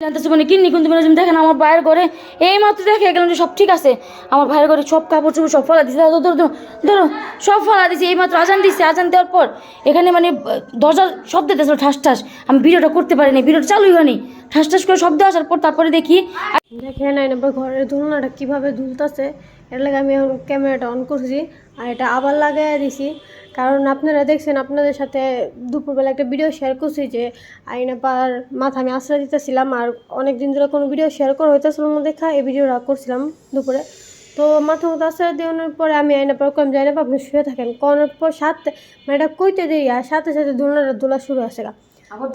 জানতেছে মানে কিন্নি কিন্তু মানে দেখেন আমার ভাইয়ের ঘরে এই মাত্র দেখে গেলাম যে সব ঠিক আছে। আমার ভাইয়ের ঘরে সব কাপড় চোপড় সব ফলা দিছে। ধরো ধরো ধরো সব ফলা দিছে এই মাত্র আজান দিছে। আজান দেওয়ার পর এখানে মানে আহ, দরজার শব্দ দিয়েছিল ঠাস ঠাস। আমি ভিডিওটা করতে পারিনি ভিডিওটা চালুই হয়নি। ঠাস ঠাস করে শব্দ আসার পর তারপরে দেখি এই নাম্বার ঘরের দুলনাটা কীভাবে দুলতেছে এর লাগে আমি ক্যামেরাটা অন করছি। আর এটা আবার লাগাই দিছি। কারণ আপনারা দেখছেন আপনাদের সাথে দুপুরবেলা একটা ভিডিও শেয়ার করছি যে আইনাপার মাথা আমি আশ্রয় দিতেছিলাম আর অনেক দিন ধরে কোনো ভিডিও শেয়ার করা হইতেছিল না দেখা এই ভিডিও ভিডিওটা করছিলাম দুপুরে। তো মাথা মতো আশ্রয় দেওয়ানোর পরে আমি আইনাপার কম যাই না আপনি শুয়ে থাকেন। করার পর সাথে মানে এটা কইতে দেই আর সাথে সাথে দুলনাটা দোলা শুরু আছে গা। আবার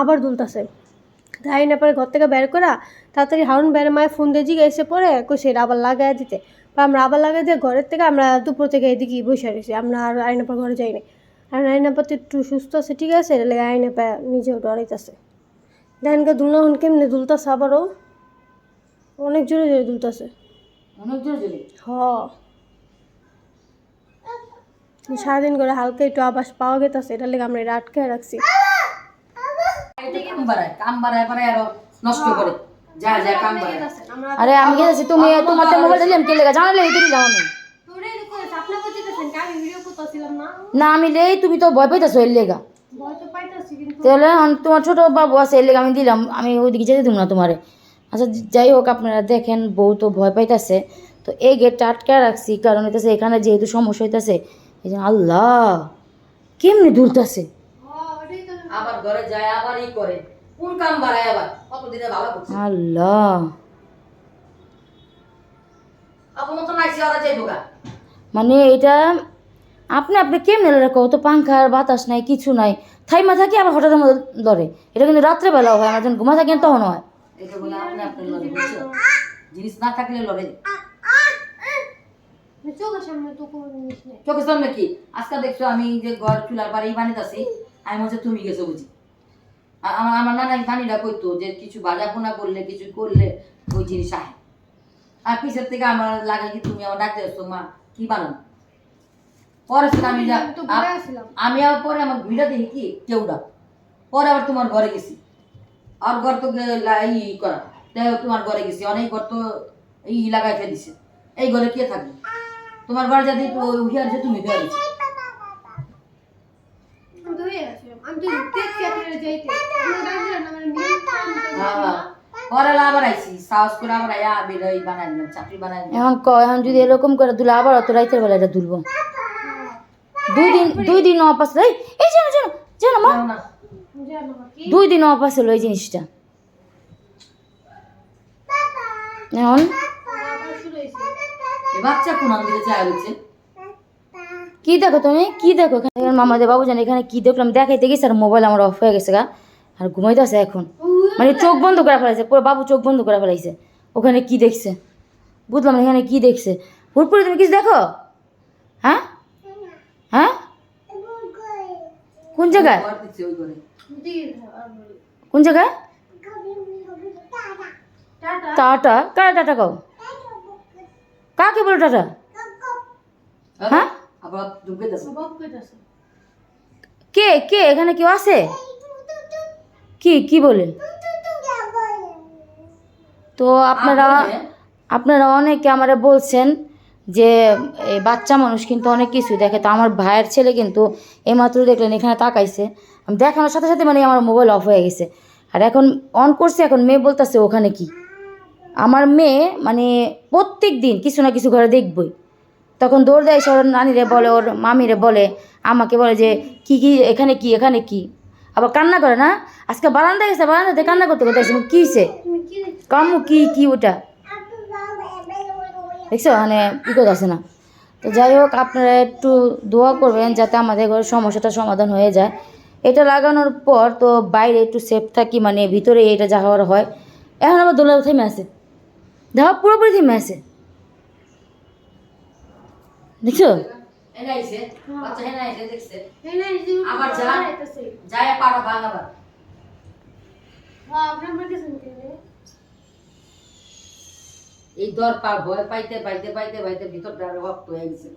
আবার দুলতাছে। তাই না পরে ঘর থেকে বের করা তাড়াতাড়ি হারুন বের মায়ের ফোন দিয়ে জিজ্ঞাসা পরে কইছে আবার লাগাই দিতে। বা আমরা আবার লাগে যে ঘরের থেকে আমরা দুপুর থেকে এদিকে বসে রয়েছি আমরা আর আইনাপার ঘরে যাই না আর আইনাপা তো একটু সুস্থ আছে ঠিক আছে? এটা লেগে আইনাপা নিজেও ডরাইতেছে দেখেন কে দুলনা হন কেমনে দুলতাছে আবারও। অনেক জোরে জোরে দুলতাছে। অনেক জোরে জোরে? হ। সারাদিন করে হালকা একটু আবাস পাওয়া গেতেছে এটা লেগে আমরা এটা আটকে রাখছি। কাম বাড়ায়? কাম বাড়ায় বাড়ায় আরও নষ্ট করে। যা যা কাম আরে আমি গেছি তুমি তোমার মোবাইল দিলাম কে লেগে জানালে এই দিলাম আমি। আপনি বুঝতেছেন আমি ভিডিও করতেছিলাম না। না আমি লেই তুমি তো ভয় পাইতেছো এর লেগা। ভয় তো পাইতেছি কিন্তু তাহলে তোমার ছোট বাবু আছে এর লেগে আমি দিলাম আমি ওইদিকে যেতে দিব না তোমারে। আচ্ছা যাই হোক আপনারা দেখেন বউ তো ভয় পাইতেছে। তো এই গেটটা আটকে রাখছি কারণ হইতেছে এখানে যেহেতু সমস্যা হইতেছে এই জন্য আল্লাহ কেমনি দুলতেছে? আবার ঘরে যায় আবার ই করে। কোন কাম বাড়ায় আবার? কতদিনে ভালো করছে। আল্লাহ। ওরা যাইব গা। মানে এটা আপনি আপনি কেমনে রাখো তো পাঙ্খার বাতাস নাই কিছু নাই। থাই থাইমা থাকি আবার হঠাৎ মধ্যে ধরে এটা কিন্তু রাত্রেবেলাও হয় আমার যখন ঘুমা থাকি তখন হয়। এটা বলে আপনি আপনি লড়ে বুঝছ? জিনিস না থাকলে লড়ে চোখের সামনে তো কোনো জিনিস নেই। চোখের সামনে কি? আজকে দেখছ আমি যে ঘর চুলার বাড়ি বানিতেছি আমি মনে হচ্ছে তুমি গেছো বুঝি। আমার নানা নানিরা কইতো যে কিছু ভাজা পোনা করলে কিছু করলে ওই জিনিস আহে। আর পিছের থেকে আমার লাগে কি তুমি আমার ডাকতে আসছো? মা কি বানানো পরে আমি আমি আবার পরে আমার ভিড়া দেখি কি? কেউটা পরে আবার তোমার ঘরে গেছি। আর ঘর তো ই করা। তাই তোমার ঘরে গেছি। অনেক ঘর তো ই লাগাই দিছে এই ঘরে কে থাকবে? তোমার ঘরে যদি উঠিয়ার যে তুমি বের হয়েছো আমি তো হয়ে আসছিলাম আমি তো দেখছি আপনারা যাইতে আপনারা ডাকলেন আমার মেয়ে আবার আইছি সাহস করে আবার আয়া বের বানাই দিলাম চাকরি বানাই এখন ক এখন যদি এরকম করে দুলে আবার অত রাইতের বেলা এটা দুলবো। দুই দিন দুই দিন অপাস এই এই জানো জানো জানো মা। দুই দিন অপাস হলো এই জিনিসটা। এখন? বাচ্চা কোন দিকে যায় হচ্ছে কি দেখো তুমি? কি দেখো এখানে? মামাদের বাবু জানে এখানে কি দেখলাম। দেখাইতে গেছে আর মোবাইল আমার অফ হয়ে গেছে গা। আর ঘুমাইতে আছে এখন। মানে চোখ বন্ধ করে ফেলাইছে, পুরো বাবু চোখ বন্ধ করে ফেলাইছে। ওখানে কি দেখছে? বুঝলাম এখানে কি দেখছে? হুটপুরে তুমি কিছু দেখো? হ্যাঁ? হ্যাঁ? কোন জায়গায়? কোন জায়গায়? টাটা। কারা টাটা কাও? কাকে বলো টাটা? হ্যাঁ? কে কে, এখানে কেউ আছে? কি কি বলে? তো আপনারা আপনারা অনেকে আমারে বলছেন যে এই বাচ্চা মানুষ কিন্তু অনেক কিছু দেখে। তো আমার ভাইয়ের ছেলে কিন্তু এইমাত্র দেখলেন এখানে তাকাইছে। আমি দেখানোর সাথে সাথে মানে আমার মোবাইল অফ হয়ে গেছে। আর এখন অন করছে এখন মেয়ে বলতেছে ওখানে কি? আমার মেয়ে মানে প্রত্যেক দিন কিছু না কিছু ঘরে দেখবই। তখন দৌড় দেয় সে ওর নানিরে বলে ওর মামিরে বলে আমাকে বলে যে কি কি এখানে কি এখানে কি? আবার কান্না করে না? আজকে বারান্দা গেছে বারান্দাতে কান্না করতে করতে কি সে কামু কি কি ওটা? দেখছ মানে ই করতে আসে না। তো যাই হোক আপনারা একটু দোয়া করবেন যাতে আমাদের ঘরের সমস্যাটা সমাধান হয়ে যায়। এটা লাগানোর পর তো বাইরে একটু সেফ থাকি মানে ভিতরে এটা যা হওয়ার হয়। এখন আবার দোলা থেমে আছে। দেখো পুরোপুরি থেমে আছে। দেখছ? এনে আইছে বাচ্চা এনে আইছে দেখছে। এই না এই যে আবার যায় পাড়া ভাঙ হ্যাঁ আপনি আমার কাছে নিতে এই দর পা ভয় পাইতে পাইতে পাইতে পাইতে ভিতরটা রক্ত হয়ে গেছে।